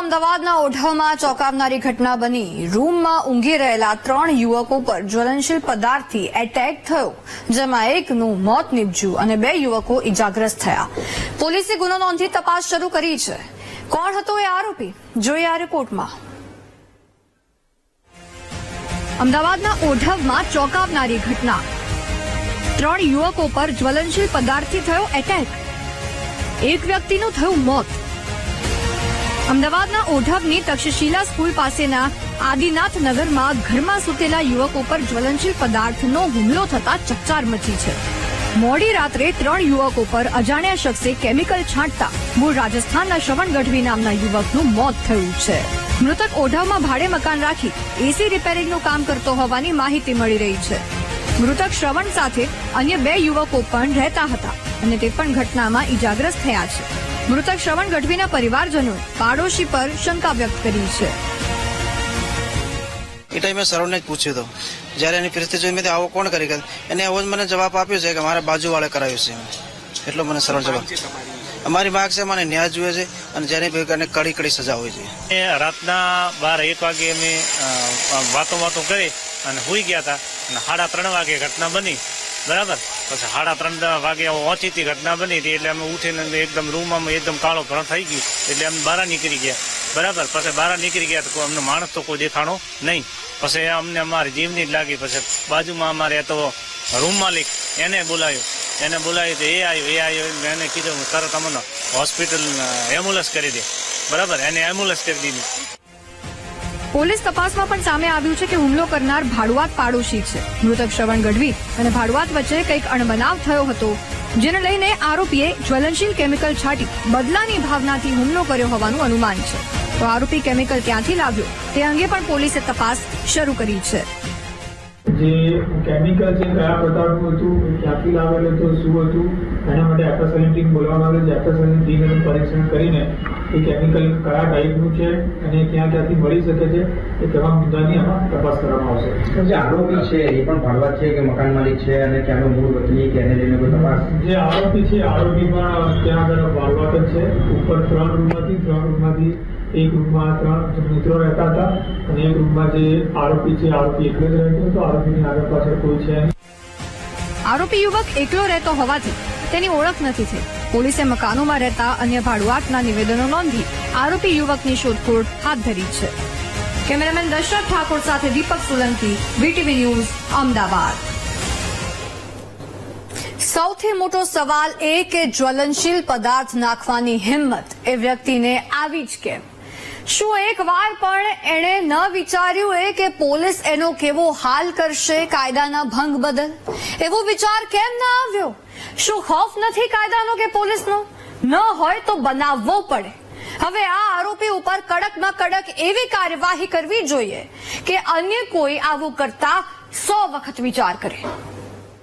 અમદાવાદના ઓઢવમાં ચોંકાવનારી ઘટના બની. રૂમમાં ઊંઘી રહેલા ત્રણ યુવકો પર જ્વલનશીલ પદાર્થથી એટેક થયો, જેમાં એકનું મોત નીપજ્યું અને બે યુવકો ઇજાગ્રસ્ત થયા. પોલીસે ગુનો નોંધી તપાસ શરૂ કરી છે. કોણ હતો એ આરોપી? જોઈએ આ રિપોર્ટમાં. અમદાવાદના ઓઢવમાં ચોંકાવનારી ઘટના. ત્રણ યુવકો પર જ્વલનશીલ પદાર્થથી થયો એટેક એક વ્યક્તિનું થયું મોત. અમદાવાદના ઓઢવની તક્ષશિલા સ્કૂલ પાસેના આદિનાથ નગરમાં ઘરમાં સૂતેલા યુવકો પર જ્વલનશીલ પદાર્થનો હુમલો થતા ચકચાર મચી છે. મોડી રાત્રે ત્રણ યુવકો પર અજાણ્યા શખ્સે કેમિકલ છાંટતા મૂળ રાજસ્થાનના શ્રવણ ગઢવી નામના યુવકનું મોત થયું છે. મૃતક ઓઢવમાં ભાડે મકાન રાખી એસી રિપેરિંગનું કામ કરતો હોવાની માહિતી મળી રહી છે. મૃતક શ્રવણ સાથે અન્ય બે યુવકો પણ રહેતા હતા અને તે પણ ઘટનામાં ઇજાગ્રસ્ત થયા છે. મૃતક શ્રવણ ગઢવીના પરિવારજનોએ પાડોશી પર શંકા વ્યક્ત કરી છે. એ ટાઈમે સરોડને જ પૂછ્યું હતું. જ્યારે એની પરિસ્થિતિ જોઈ મેં આવો કોણ કરી ગયું? એને એવો જ મને જવાબ આપ્યો છે કે મારા બાજુવાળે કરાવ્યું છે એટલો મને સરળ જવાબ. અમારી માગ છે મને ન્યાય જોઈએ છે અને જેની ભેગા કડી કડી સજા હોય છે એ રાતના બાર એક વાગે અમે વાતો વાતો કરી અને હોઈ ગયા હતા અને સાડા ત્રણ વાગે ઘટના બની. બરાબર. પછી સાડા ત્રણ વાગે ઓચીતી ઘટના બની હતી, એટલે અમે ઉઠીને એકદમ રૂમમાં એકદમ કાળો ભણ થઈ ગયું, એટલે અમે બહાર નીકળી ગયા. બરાબર. પછી બહાર નીકળી ગયા તો અમને માણસ તો કોઈ દેખાણો નહીં. પછી અમને અમારી જીવની જ લાગી. પછી બાજુમાં અમારે તો રૂમ માલિક, એને બોલાયો. એને બોલાવી તો એ આવ્યો એ આવ્યો એને કીધું, તરત અમને હોસ્પિટલ એમ્બ્યુલન્સ કરી દે. બરાબર. એને એમ્બ્યુલન્સ કરી દીધી. પોલીસ તપાસમાં પણ સામે આવ્યું છે કે હુમલો કરનાર ભાડુઆત પાડોશી છે. મૃતક શ્રવણ ગઢવી અને ભાડુઆત વચ્ચે કંઈક અણબનાવ થયો હતો, જેને લઈને આરોપીએ જ્વલનશીલ કેમિકલ છાંટી બદલાની ભાવનાથી હુમલો કર્યો હોવાનું અનુમાન છે. તો આરોપી કેમિકલ ક્યાંથી લાવ્યો? તે અંગે પણ પોલીસે તપાસ શરૂ કરી છે. જે કેમિકલ છે કયા પ્રકારનું હતું ક્યાંથી લાવેલું હતું, શું હતું, એના માટે એફએસએલની ટીમ બોલાવવામાં છે એફએસએલની ટીમ પરીક્ષણ કરીને એ કેમિકલ કયા ટાઈપનું છે અને ક્યાં ક્યાંથી મળી શકે છે એ તમામ મુદ્દાની આમાં તપાસ કરવામાં આવશે. જે આરોપી છે એ પણ ભાડવા છે કે મકાન માલિક છે અને ત્યાંનો મૂળ વતની કે એને લઈને કોઈ તપાસ? જે આરોપી છે આરોપીમાં ત્યાં આગળ બાળવાક જ છે. ઉપર ત્રણ રૂમમાંથી ત્રણ રૂમમાંથી એક રૂમમાં ત્રણ મિત્રો રહેતા હતા અને એક રૂમમાં જે આરોપી છે આરોપી એકલો જ રહેતો હતો. આરોપીની આગળ પાછળ કોઈ છે નહીં. આરોપી યુવક એકલો રહેતો હોવાથી તેની ઓળખ નથી થઈ. પોલીસે મકાનોમાં રહેતા અન્ય ભાડુઆતના નિવેદનો નોંધી આરોપી યુવકની શોધખોળ હાથ ધરી છે. કેમેરામેન દશરથ ઠાકોર સાથે દીપક સોલંકી, વીટીવી ન્યૂઝ, અમદાવાદ. સૌથી મોટો સવાલ એ કે જ્વલનશીલ પદાર્થ નાખવાની હિંમત એ વ્યક્તિને આવી જ કેમ? શું એક વાર પણ એણે ન વિચાર્યું એ કે પોલીસ એનો કેવો હાલ કરશે કાયદાના ભંગ બદલ? એવો વિચાર કેમ ના આવ્યો? શું ખોફ નથી કાયદાનો કે પોલીસનો? ન હોય તો બનાવવો પડે. હવે આ આરોપી ઉપર કડકમાં કડક એવી કાર્યવાહી કરવી જોઈએ કે અન્ય કોઈ આવું કરતા સો વખત વિચાર કરે.